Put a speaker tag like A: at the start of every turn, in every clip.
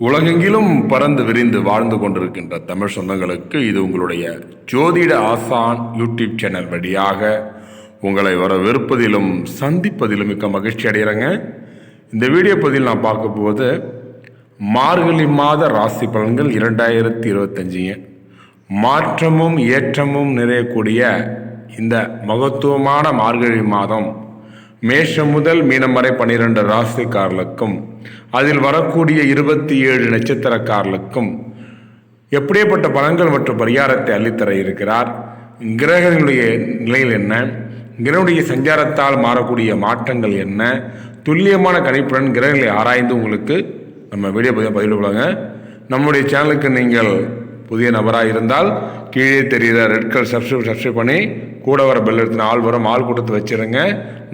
A: உலகெங்கிலும் பறந்து விரிந்து வாழ்ந்து கொண்டிருக்கின்ற தமிழ் சொந்தங்களுக்கு இது உங்களுடைய ஜோதிட ஆசான் யூடியூப் சேனல் வழியாக உங்களை வரவிருப்பதிலும் சந்திப்பதிலும் மிக்க மகிழ்ச்சி அடைகிறேங்க. இந்த வீடியோ பதில் நான் பார்க்க போவது மார்கழி மாத ராசி பலன்கள் இரண்டாயிரத்தி இருபத்தஞ்சுங்க மாற்றமும் ஏற்றமும் நிறையக்கூடிய இந்த மகத்துவமான மார்கழி மாதம் மேஷம் முதல் மீனம் வரை பனிரெண்டு ராசிக்காரர்களுக்கும் அதில் வரக்கூடிய இருபத்தி ஏழு நட்சத்திரக்காரர்களுக்கும் எப்படியேப்பட்ட பலன்கள் மற்றும் பரிகாரத்தை அள்ளித்தர இருக்கிறார்? கிரகங்களுடைய நிலையில் என்ன? கிரகனுடைய சஞ்சாரத்தால் மாறக்கூடிய மாற்றங்கள் என்ன? துல்லியமான கணிப்புடன் கிரகங்களை ஆராய்ந்து உங்களுக்கு நம்ம வீடியோ பதிவு பதிவிடுவாங்க நம்முடைய சேனலுக்கு நீங்கள் புதிய நபராக இருந்தால் கீழே தெரிகிற ரெட் கலர் சப்ஸ்கிரைப் சப்ஸ்கிரைப் பண்ணி கூட வர பெல் எடுத்து ஆள் வரும் ஆள் கூட்டத்தை வச்சுருங்க.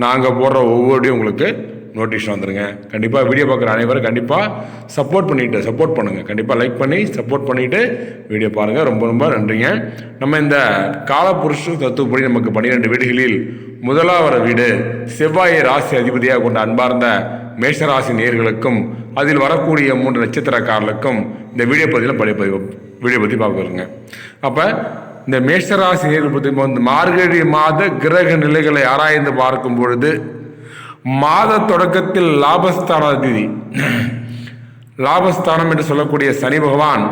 A: நாங்கள் போடுற ஒவ்வொருடையும் உங்களுக்கு நோட்டீஸ் வந்துடுங்க கண்டிப்பாக வீடியோ பார்க்குற அனைவரும் கண்டிப்பாக சப்போர்ட் பண்ணிவிட்டு சப்போர்ட் பண்ணுங்கள் கண்டிப்பாக லைக் பண்ணி சப்போர்ட் பண்ணிவிட்டு வீடியோ பாருங்கள் ரொம்ப ரொம்ப நன்றிங்க. நம்ம இந்த காலப்புருஷ தத்துவப்படி நமக்கு பன்னிரெண்டு வீடுகளில் முதலாவது வீடு செவ்வாயை ராசி அதிபதியாக கொண்ட அன்பார்ந்த மேஷராசி நேர்களுக்கும் அதில் வரக்கூடிய மூன்று நட்சத்திரக்காரர்களுக்கும் இந்த வீடியோ பதிவில் படி வீடியோ பற்றி பார்க்குறோங்க அப்போ இந்த மேஷராசி நேர்கள் மார்கழி மாத கிரக நிலைகளை ஆராய்ந்து பார்க்கும் பொழுது மாத தொடக்கத்தில் லாபஸ்தானாதிபதி லாபஸ்தானம் என்று சொல்லக்கூடிய சனி பகவான்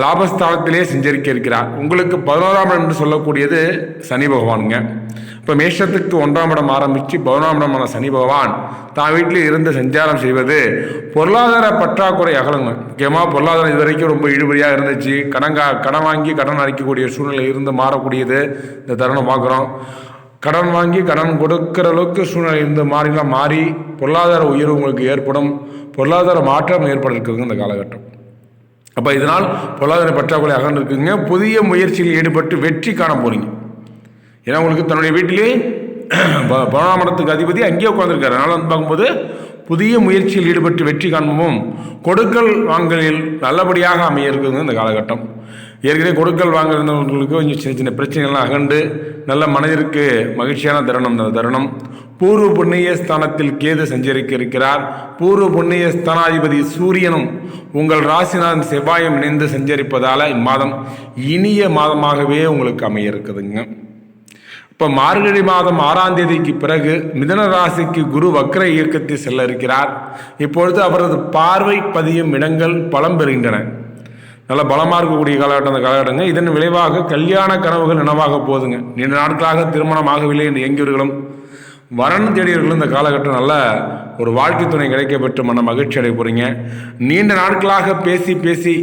A: லாபஸ்தானத்திலே சஞ்சரிக்க இருக்கிறார். உங்களுக்கு பதினோராம் இடம் என்று சொல்லக்கூடியது சனி பகவானுங்க. இப்போ மேஷத்துக்கு ஒன்றாம் இடம் ஆரம்பித்து பதினோராம் இடமான சனி பகவான் தான் வீட்டில் இருந்து சஞ்சாரம் செய்வது பொருளாதார பற்றாக்குறை அகலங்க. முக்கியமாக பொருளாதாரம் இது வரைக்கும் ரொம்ப இழுபறியாக இருந்துச்சு. கடங்கா கடன் வாங்கி கடன் அடைக்கக்கூடிய சூழ்நிலை இருந்து மாறக்கூடியது இந்த தருணம் பார்க்குறோம். கடன் வாங்கி கடன் கொடுக்கிற அளவுக்கு சூழ்நிலை இருந்து மாறிலாம் மாறி பொருளாதார உயர்வு உங்களுக்கு ஏற்படும். பொருளாதார மாற்றம் ஏற்பட இருக்குதுங்க இந்த காலகட்டம். அப்போ இதனால் பொருளாதார பற்றாக்குறை அகன்றிருக்குங்க. புதிய முயற்சியில் ஈடுபட்டு வெற்றி காண போகிறீங்க ஏன்னா உங்களுக்கு தன்னுடைய வீட்டிலே ப- அதிபதி அங்கேயே உட்காந்துருக்காரு அதனால் வந்து பார்க்கும்போது புதிய முயற்சியில் ஈடுபட்டு வெற்றி காண்போம். கொடுக்கல் வாங்கலில் நல்லபடியாக அமைய இருக்குங்க இந்த காலகட்டம். ஏற்கனவே கொடுக்கல் வாங்க கொஞ்சம் சின்ன சின்ன பிரச்சனைகள்லாம் அகண்டு நல்ல மனதிற்கு மகிழ்ச்சியான தருணம் இந்த தருணம். பூர்வ புண்ணிய ஸ்தானத்தில் கேது சஞ்சரிக்க இருக்கிறார் பூர்வ புண்ணிய ஸ்தானாதிபதி சூரியனும் உங்கள் ராசிநாதன் செவ்வாயும் இணைந்து சஞ்சரிப்பதால் இம்மாதம் இனிய மாதமாகவே உங்களுக்கு அமைய இருக்குதுங்க இப்போ மார்கழி மாதம் ஆறாம் தேதிக்கு பிறகு மிதன ராசிக்கு குரு வக்ர இயக்கத்தில் செல்ல இருக்கிறார் இப்பொழுது அவரது பார்வை பதியும் இடங்கள் பலம் பெறுகின்றன. நல்ல பலமாக இருக்கக்கூடிய காலகட்டம் அந்த காலகட்டங்க. இதன் விளைவாக கல்யாண கனவுகள் நினைவாக போதுங்க நீண்ட நாட்களாக திருமணம் ஆகவில்லை என்று இயங்கியவர்களும் வரன் தேடியவர்களும் இந்த காலகட்டம் நல்ல ஒரு வாழ்க்கை துணை கிடைக்க பெற்று மன மகிழ்ச்சி அடைய போகிறீங்க நீண்ட நாட்களாக பேசி பேசி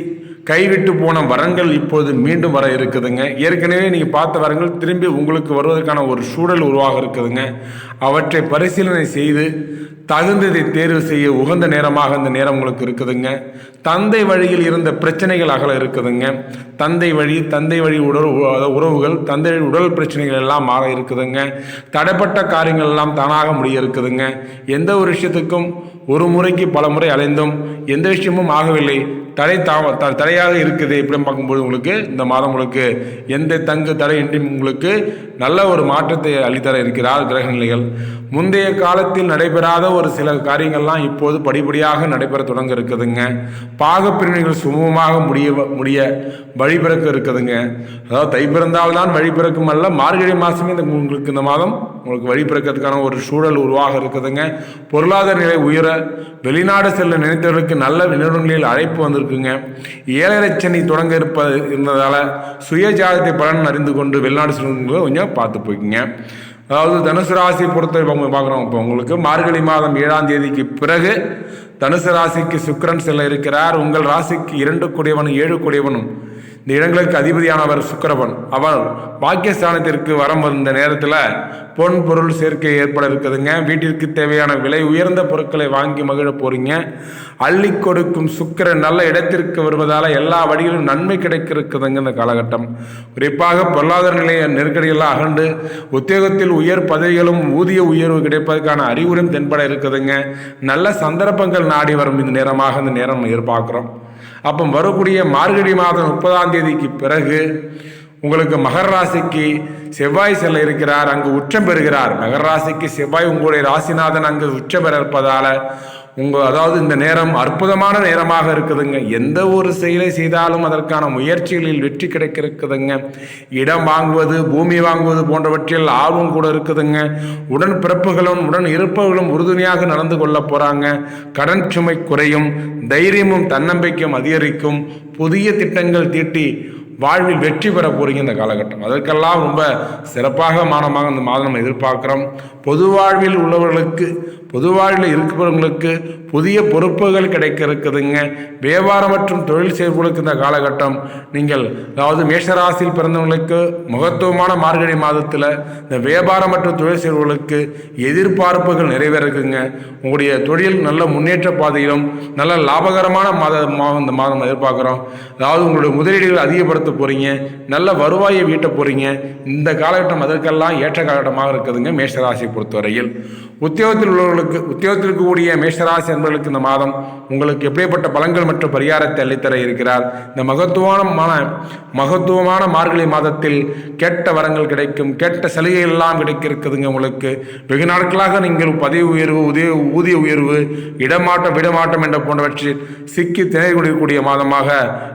A: கைவிட்டு போன வரங்கள் இப்போது மீண்டும் வர இருக்குதுங்க. ஏற்கனவே நீங்கள் பார்த்த வரங்கள் திரும்பி உங்களுக்கு வருவதற்கான ஒரு சூழல் உருவாக இருக்குதுங்க. அவற்றை பரிசீலனை செய்து தகுந்ததை தேர்வு செய்ய உகந்த நேரமாக இந்த நேரம் உங்களுக்கு இருக்குதுங்க. தந்தை வழியில் இருந்த பிரச்சனைகள் அகல இருக்குதுங்க. தந்தை வழி தந்தை வழி உடல் உ- உறவுகள் தந்தை வழி உடல் பிரச்சனைகள் எல்லாம் மாற இருக்குதுங்க. தடைப்பட்ட காரியங்கள் எல்லாம் தானாக முடிய இருக்குதுங்க. எந்த ஒரு விஷயத்துக்கும் ஒரு முறைக்கு பல முறை அலைந்தும் எந்த விஷயமும் ஆகவில்லை. தடை தாம த- தடையாக இருக்குது இப்படி பார்க்கும்போது உங்களுக்கு இந்த மாதம் உங்களுக்கு எந்த தங்கு தடையின்றி உங்களுக்கு நல்ல ஒரு மாற்றத்தை அளித்தர இருக்கிறார் கிரக நிலைகள் முந்தைய காலத்தில் நடைபெறாத ஒரு சில காரியங்கள்லாம் இப்போது படிப்படியாக நடைபெற தொடங்க இருக்குதுங்க. பாகப்பிரிவினைகள் சுமூகமாக முடிய முடிய வழிபிறக்க இருக்குதுங்க. அதாவது தை பிறந்தால்தான் வழிபிறக்கும் அல்ல மார்கழி மாதமே இந்த உங்களுக்கு இந்த மாதம் உங்களுக்கு வழிபிறக்கிறதுக்கான ஒரு சூழல் உருவாக இருக்குதுங்க. பொருளாதார நிலை உயர வெளிநாடு செல்ல நினைத்தவர்களுக்கு நல்ல நிறுவனங்களில் அழைப்பு வந்திருக்குங்க. ஏழரை சனி தொடங்க இருப்பது இருந்ததால் சுய ஜாதகத்தை பலன் அறிந்து கொண்டு வெளிநாடு செல்வங்களை கொஞ்சம் பார்த்து போய்க்குங்க. அதாவது தனுசு ராசி பொறுத்த பார்க்குறோம் இப்போ உங்களுக்கு மார்கழி மாதம் ஏழாம் தேதிக்கு பிறகு தனுசு ராசிக்கு சுக்கிரன் செல்ல இருக்கிறார். உங்கள் ராசிக்கு இரண்டு கூடியவனும் ஏழு கூடியவனும். இந்த இடங்களுக்கு அதிபதியானவர் சுக்கரவன் அவர் பாக்கியஸ்தானத்திற்கு வரம் வந்த நேரத்தில் பொன் பொருள் சேர்க்கை ஏற்பட இருக்குதுங்க வீட்டிற்கு தேவையான விலை உயர்ந்த பொருட்களை வாங்கி மகிழ போறீங்க. அள்ளி கொடுக்கும் சுக்கிரன் நல்ல இடத்திற்கு வருவதால் எல்லா வழியிலும் நன்மை கிடைக்க இருக்குதுங்க இந்த காலகட்டம். குறிப்பாக பொருளாதார நிலைய நெருக்கடியெல்லாம் அகண்டு உத்தியோகத்தில் உயர் பதவிகளும் ஊதிய உயர்வு கிடைப்பதற்கான அறிகுறியும் தென்பட இருக்குதுங்க நல்ல சந்தர்ப்பங்கள் நாடி வரும் இந்த நேரமாக இந்த நேரம் எதிர்பார்க்குறோம். அப்போ வரக்கூடிய மார்கழி மாதம் முப்பதாம் தேதிக்கு பிறகு உங்களுக்கு மகர ராசிக்கு செவ்வாய் செல்ல இருக்கிறார் அங்கு உச்சம் பெறுகிறார். மகர ராசிக்கு செவ்வாய் உங்களுடைய ராசிநாதன் அங்கு உச்சம் பெற இருப்பதால் உங்கள் அதாவது இந்த நேரம் அற்புதமான நேரமாக இருக்குதுங்க. எந்த ஒரு செயலை செய்தாலும் அதற்கான முயற்சிகளில் வெற்றி கிடைக்க இருக்குதுங்க இடம் வாங்குவது பூமி வாங்குவது போன்றவற்றில் ஆர்வம் கூட இருக்குதுங்க. உடன் பிறப்புகளும் உடன் இருப்பவர்களும் உறுதுணையாக நடந்து கொள்ள போகிறாங்க கடன் சுமை குறையும் தைரியமும் தன்னம்பிக்கையும் அதிகரிக்கும். புதிய திட்டங்கள் தீட்டி வாழ்வில் வெற்றி பெற போறீங்க இந்த காலகட்டம். அதற்கெல்லாம் ரொம்ப சிறப்பாக மானமாக இந்த மாதம் நம்ம எதிர்பார்க்குறோம். பொது வாழ்வில் உள்ளவர்களுக்கு பொது வாழ்வில் இருக்கிறவங்களுக்கு புதிய பொறுப்புகள் கிடைக்க இருக்குதுங்க வியாபாரம் மற்றும் தொழில் செய்வங்களுக்கு இந்த காலகட்டம் நீங்கள் அதாவது மேஷராசியில் பிறந்தவங்களுக்கு மகத்துவமான மார்கழி மாதத்தில் இந்த வியாபாரம் மற்றும் தொழில் செய்வர்களுக்கு எதிர்பார்ப்புகள் நிறைவேறுக்குங்க. உங்களுடைய தொழில் நல்ல முன்னேற்ற பாதையிலும் நல்ல லாபகரமான மாதமாக இந்த மாதம் எதிர்பார்க்குறோம். அதாவது உங்களுடைய முதலீடுகள் அதிகப்படுத்த போகிறீங்க நல்ல வருவாயை வீட்ட போகிறீங்க இந்த காலகட்டம் அதற்கெல்லாம் ஏற்ற காலகட்டமாக இருக்குதுங்க மேஷராசியை பொறுத்தவரையில். உத்தியோகத்தில் உள்ளவர்களுக்கு உத்தியோகத்தில் இருக்கக்கூடிய மேஷராசி என்பவர்களுக்கு இந்த மாதம் உங்களுக்கு எப்படிப்பட்ட பலன்கள் மற்றும் பரிகாரத்தை அளித்தர இருக்கிறார்? இந்த மகத்துவமான மகத்துவமான மார்கழி மாதத்தில் கேட்ட வரங்கள் கிடைக்கும் கேட்ட சலுகைகள் எல்லாம் கிடைக்க இருக்குதுங்க உங்களுக்கு. வெகு நாட்களாக நீங்கள் பதவி உயர்வு உதய ஊதிய உயர்வு இடமாட்டம் விடமாட்டம் என்ற போன்றவற்றில் சிக்கி திணறக்கூடிய மாதமாக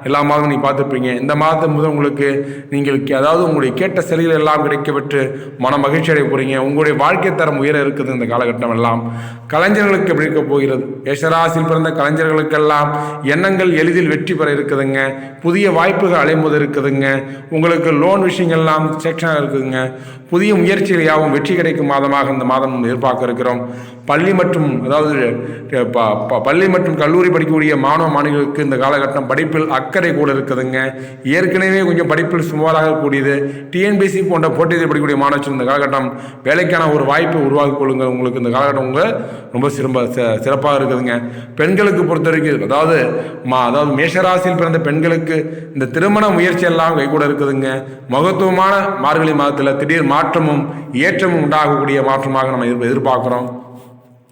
A: எல்லா மாதமும் நீ பார்த்துப்பீங்க இந்த மாதம் முதல் உங்களுக்கு நீங்கள் அதாவது உங்களுடைய கேட்ட சலுகைகள் எல்லாம் கிடைக்கப்பட்டு மன மகிழ்ச்சி அடைய போறீங்க. உங்களுடைய வாழ்க்கை தரம் உயர இருக்குது இந்த காலகட்டம் எல்லாம். கலைஞர்களுக்கு எப்படி இருக்க போகிறது? ஏஷராசியில் பிறந்த கலைஞர்களுக்கெல்லாம் எண்ணங்கள் எளிதில் வெற்றி பெற இருக்குதுங்க. புதிய வாய்ப்புகள் அலைமுது இருக்குதுங்க. உங்களுக்கு லோன் விஷயங்கள்லாம் செக்ஷனாக இருக்குதுங்க. புதிய முயற்சிகள் யாவும் வெற்றி கிடைக்கும் மாதமாக இந்த மாதம் எதிர்பார்க்க இருக்கிறோம். பள்ளி மற்றும் அதாவது ப- ப- பள்ளி மற்றும் கல்லூரி படிக்கக்கூடிய மாணவ மாணவிகளுக்கு இந்த காலகட்டம் படிப்பில் அக்கறை கூட இருக்குதுங்க. ஏற்கனவே கொஞ்சம் படிப்பில் சுமாராக கூடியது. டிஎன்பிசி போன்ற போட்டியில் படிக்கக்கூடிய மாணவர்கள் இந்த காலகட்டம் வேலைக்கான ஒரு வாய்ப்பை உருவாக்கி கொள்ளுங்க உங்களுக்கு இந்த காலகட்டம் உங்களை ரொம்ப சிறம்ப சிறப்பாக இருக்குதுங்க. பெண்களுக்கு பொறுத்த வரைக்கும் அதாவது மா அதாவது மேஷராசியில் பிறந்த பெண்களுக்கு இந்த திருமண முயற்சி எல்லாம் கைகூட இருக்குதுங்க. மகத்துவமான மார்கழி மாதத்தில் திடீர் மாற்றமும் ஏற்றமும் உண்டாகக்கூடிய மாற்றமாக நம்ம எதிர்- எதிர்பார்க்குறோம்.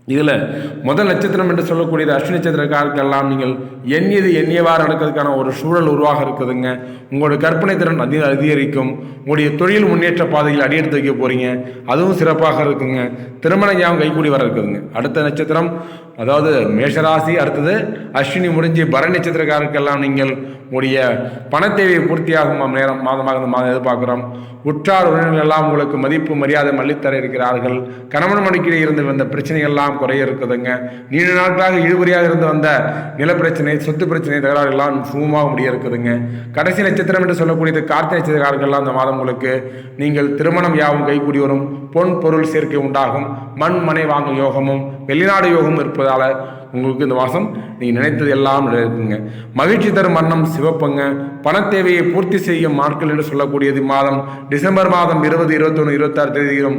A: இதில் முதல் நட்சத்திரம் என்று சொல்லக்கூடியது அஸ்வினி நட்சத்திரக்காரர்களெல்லாம் நீங்கள் எண்ணியது எண்ணியவாறு நடக்கிறதுக்கான ஒரு சூழல் உருவாக இருக்குதுங்க. உங்களுடைய கற்பனை திறன் அதிக அதிகரிக்கும். உங்களுடைய தொழில் முன்னேற்ற பாதையில் அடியெடுத்து வைக்க போகிறீங்க அதுவும் சிறப்பாக இருக்குங்க. திருமண ஞாபகம் கைகூடி வர இருக்குதுங்க. அடுத்த நட்சத்திரம் அதாவது மேஷராசி அடுத்தது அஸ்வினி முடிஞ்சு பர நட்சத்திரக்காரருக்கெல்லாம் நீங்கள் உங்களுடைய பணத்தேவையை பூர்த்தியாகும் நேரம் மாதமாக இந்த மாதம் எதிர்பார்க்குறோம். உற்றார் உறவினர்கள் எல்லாம் உங்களுக்கு மதிப்பு மரியாதை மல்லித்தர இருக்கிறார்கள். கணவன் மணிக்கிடையே இருந்து வந்த பிரச்சனைகள்லாம் குறைய இருக்குதுங்க. நீண்ட நாட்களாக இழுபறியாக இருந்து வந்த நிலப்பிரச்சனை சொத்து பிரச்சனை தகராறு எல்லாம் சுமமாக முடிய இருக்குதுங்க. கடைசி நட்சத்திரம் என்று சொல்லக்கூடியது கார்த்திகை நட்சத்திரக்காரர்கள்லாம் அந்த மாதம் உங்களுக்கு நீங்கள் திருமணம் யாவும் கைகூடி வரும் பொன் பொருள் சேர்க்கை உண்டாகும். மண் மனை வாங்கும் யோகமும் வெளிநாடு யோகமும் இருப்பதால் உங்களுக்கு இந்த மாதம் நீங்கள் நினைத்தது எல்லாம் நிறைவேறுங்க மகிழ்ச்சி தரும் வண்ணம் சிவப்புங்க. பணத்தேவையை பூர்த்தி செய்யும் நாட்கள் என்று சொல்லக்கூடியது மாதம். டிசம்பர் மாதம் இருபது இருபத்தொன்று இருபத்தாறு தேதியிலும்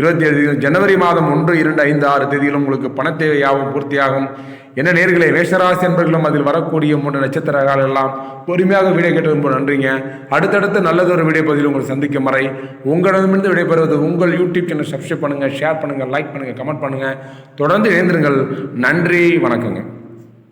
A: இருபத்தி ஏழு தேதியிலும் ஜனவரி மாதம் ஒன்று இரண்டு ஐந்து ஆறு தேதியிலும் உங்களுக்கு பண தேவையாகவும் பூர்த்தியாகும். என்ன நேர்களே மேஷராசி என்பர்களும் அதில் வரக்கூடிய மூன்று நட்சத்திரங்கள் எல்லாம் பொறுமையாக வீடியோ கேட்டு ரொம்ப நன்றிங்க. அடுத்தடுத்து நல்லதொரு வீடியோ பதிவில் உங்களை சந்திக்கும் வரை உங்களிடமிருந்து விடைபெறுவது உங்கள் யூடியூப் சேனல் சப்ஸ்கிரைப் பண்ணுங்கள் ஷேர் பண்ணுங்கள் லைக் பண்ணுங்கள் கமெண்ட் பண்ணுங்கள் தொடர்ந்து இணைந்திருங்கள். நன்றி வணக்கங்க.